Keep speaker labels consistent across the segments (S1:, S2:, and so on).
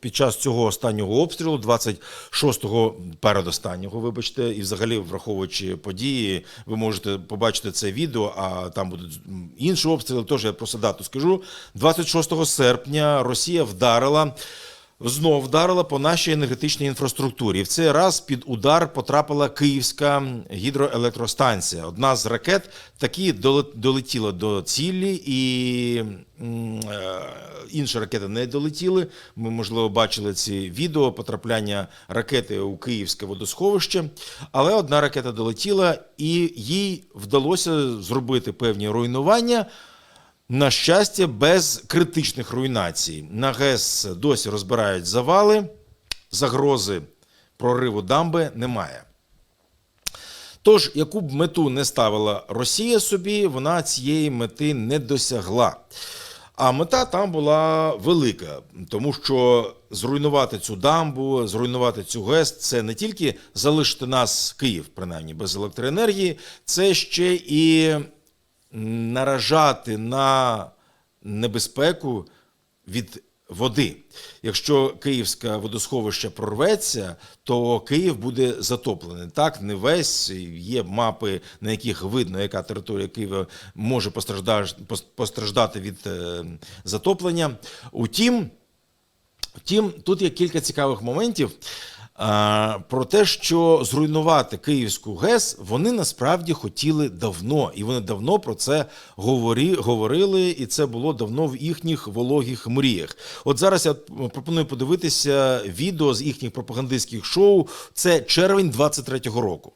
S1: під час цього останнього обстрілу, 26-го передостаннього, вибачте, і взагалі враховуючи події, ви можете побачити це відео, а там будуть інші обстріли. Тож я просто дату скажу. 26 серпня Росія вдарила. Знов вдарила по нашій енергетичній інфраструктурі. В цей раз під удар потрапила Київська гідроелектростанція. Одна з ракет таки доле- долетіла до цілі, і е, інші ракети не долетіли. Ми, можливо, бачили ці відео потрапляння ракети у Київське водосховище. Але одна ракета долетіла, і їй вдалося зробити певні руйнування. На щастя, без критичних руйнацій. На ГЕС досі розбирають завали, загрози прориву дамби немає. Тож, яку б мету не ставила Росія собі, вона цієї мети не досягла. А мета там була велика, тому що зруйнувати цю дамбу, зруйнувати цю ГЕС це не тільки залишити нас, Київ, принаймні, без електроенергії, це ще і наражати на небезпеку від води. Якщо київське водосховище прорветься, то Київ буде затоплений. Так, не весь є мапи, на яких видно, яка територія Києва може постраждати, від е, затоплення. Утім, Втім, тут є кілька цікавих моментів про те, що зруйнувати Київську ГЕС вони насправді хотіли давно, і вони давно про це говорі, говорили, і це було давно в їхніх вологих мріях. От зараз я пропоную подивитися відео з їхніх пропагандистських шоу. Це червень 23-го року.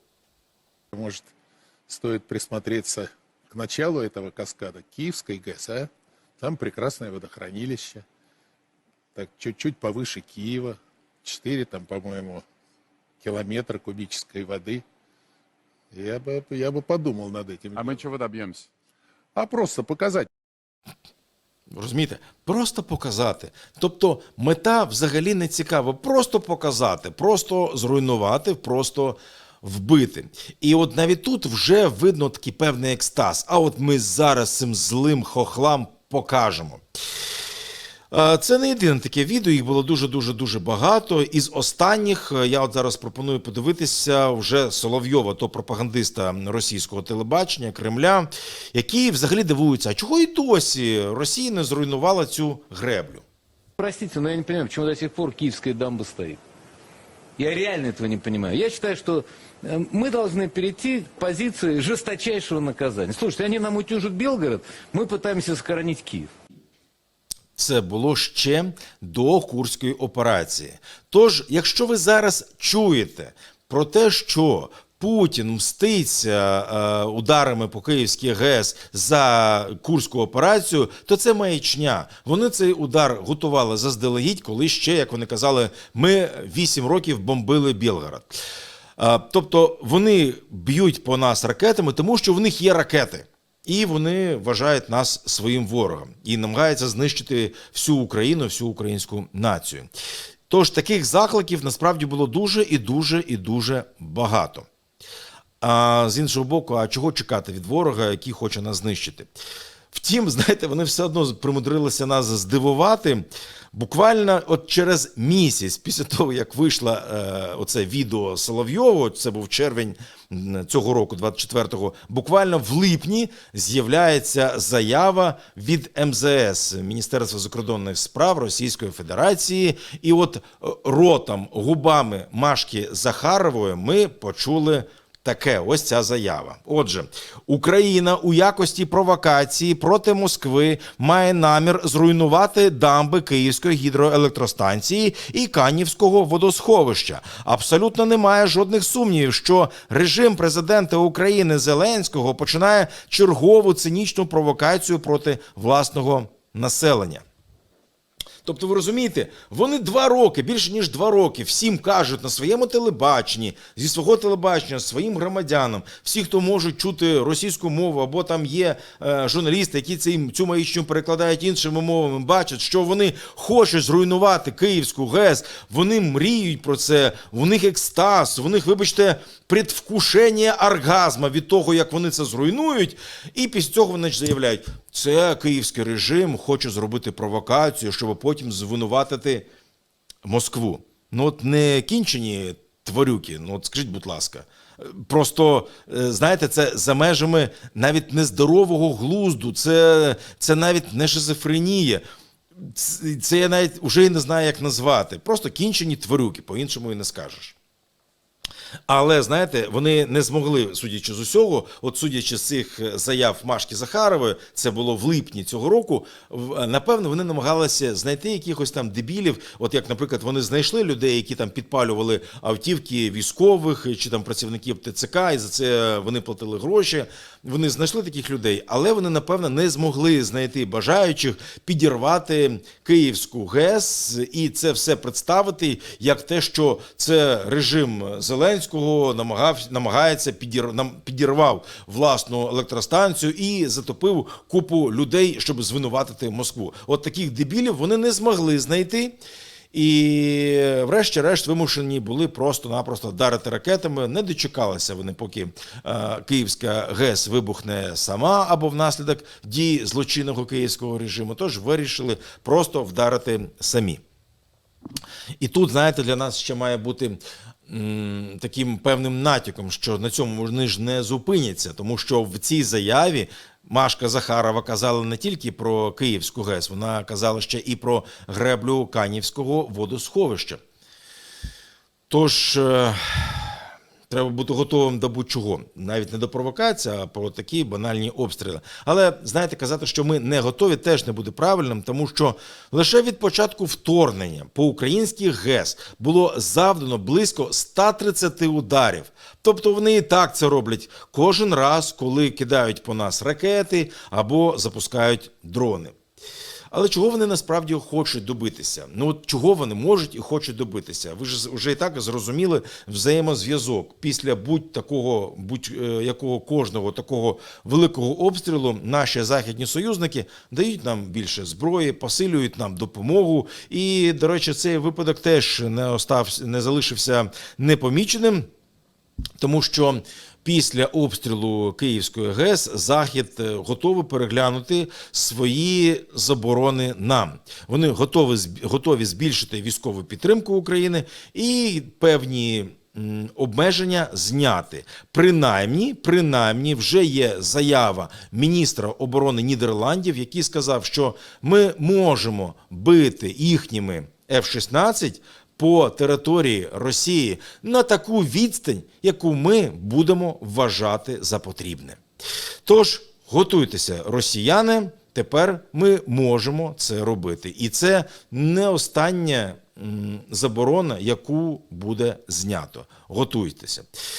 S2: Может, стоит присмотреться к началу этого каскада Киевской ГЭС, а? Там прекрасное водохранилище. Так, чуть-чуть повыше Киева. 4, там, по-моему, километра кубической воды. Я бы, я бы подумал над этим.
S3: А мы
S2: делом.
S3: чего добьемся?
S2: а просто показать.
S1: Розумієте, просто показати. Тобто мета взагалі не цікава, просто показати, просто зруйнувати, просто вбити. І от навіть тут вже видно такий певний екстаз. А от ми зараз цим злим хохлам покажемо. Е, Це не єдине таке відео, їх було дуже дуже дуже багато. Із останніх е, я от зараз пропоную подивитися вже Соловйова, то пропагандиста російського телебачення Кремля, який взагалі дивується, а чого і досі Росія не зруйнувала цю греблю?
S4: Простите, но я не понимаю, почему до сих пор киевская дамба стоит. Я реально этого не понимаю. Я считаю, что э, мы должны перейти к позиции жесточайшего наказания. Слушайте, они нам утюжат Белгород, мы пытаемся сохранить Киев.
S1: Це було ще до Курської операції. Тож, якщо ви зараз чуєте про те, що Путін мститься е, ударами по Київській ГЕС за Курську операцію, то це маячня. Вони цей удар готували заздалегідь, коли ще, як вони казали, ми 8 років бомбили Білгород. Е, тобто вони б'ють по нас ракетами, тому що в них є ракети. І вони вважають нас своїм ворогом і намагаються знищити всю Україну, всю українську націю. Тож таких закликів насправді було дуже і дуже і дуже багато. А з іншого боку, а чого чекати від ворога, який хоче нас знищити? Втім, знаєте, вони все одно примудрилися нас здивувати. Буквально от через місяць після того, як вийшло е, оце відео Соловйово, це був червень цього року, 24-го, буквально в липні з'являється заява від МЗС Міністерства закордонних справ Російської Федерації. І от е, ротом, губами Машки Захарової ми почули. Таке ось ця заява. Отже, Україна у якості провокації проти Москви має намір зруйнувати дамби Київської гідроелектростанції і Канівського водосховища. Абсолютно немає жодних сумнівів, що режим президента України Зеленського починає чергову цинічну провокацію проти власного населення. Тобто, ви розумієте, вони два роки, більше ніж два роки, всім кажуть на своєму телебаченні, зі свого телебачення, своїм громадянам, всі, хто можуть чути російську мову, або там є е, журналісти, які цей, цю маячню перекладають іншими мовами, бачать, що вони хочуть зруйнувати Київську ГЕС, вони мріють про це, у них екстаз, у них, вибачте, предвкушення оргазма від того, як вони це зруйнують, і після цього вони заявляють, це київський режим хоче зробити провокацію, щоб потім звинуватити Москву. Ну от не кінчені тварюки, ну от скажіть, будь ласка. Просто е, знаєте, це за межами навіть нездорового глузду, це, це навіть не шизофренія. Це я навіть вже і не знаю, як назвати. Просто кінчені тварюки, по-іншому і не скажеш. Але знаєте, вони не змогли, судячи з усього, от судячи з цих е, заяв Машки Захарової, це було в липні цього року. е, Напевно, вони намагалися знайти якихось там дебілів. От як, наприклад, вони знайшли людей, які там підпалювали автівки військових чи там працівників ТЦК, і за це вони платили гроші. Вони знайшли таких людей, але вони напевно не змогли знайти бажаючих підірвати Київську ГЕС і це все представити як те, що це режим Зеленського намагав, намагається підір, нам, підірвав власну електростанцію і затопив купу людей, щоб звинуватити Москву. От таких дебілів вони не змогли знайти. І, врешті-решт, вимушені були просто-напросто вдарити ракетами. Не дочекалися вони, поки е, Київська ГЕС вибухне сама або внаслідок дій злочинного київського режиму. Тож вирішили просто вдарити самі. І тут, знаєте, для нас ще має бути таким певним натяком, що на цьому вони ж не зупиняться, тому що в цій заяві Машка Захарова казала не тільки про Київську ГЕС, вона казала ще і про греблю Канівського водосховища. Тож. Треба бути готовим до будь-чого, навіть не до провокації, а про такі банальні обстріли. Але знаєте, казати, що ми не готові, теж не буде правильним, тому що лише від початку вторгнення по українських ГЕС було завдано близько 130 ударів. Тобто вони і так це роблять кожен раз, коли кидають по нас ракети або запускають дрони. Але чого вони насправді хочуть добитися? Ну от чого вони можуть і хочуть добитися? Ви ж вже і так зрозуміли взаємозв'язок після будь-такого, будь-якого кожного такого великого обстрілу. Наші західні союзники дають нам більше зброї, посилюють нам допомогу. І, до речі, цей випадок теж не остався, не залишився непоміченим. Тому що після обстрілу Київської ГЕС Захід е, готовий переглянути свої заборони нам. Вони готові готові збільшити військову підтримку України і певні. Обмеження зняти. Принаймні, принаймні, вже є заява міністра оборони Нідерландів, який сказав, що ми можемо бити їхніми F-16 по території Росії на таку відстань, яку ми будемо вважати за потрібне. Тож готуйтеся, росіяни. Тепер ми можемо це робити, і це не остання заборона, яку буде знято. Готуйтеся.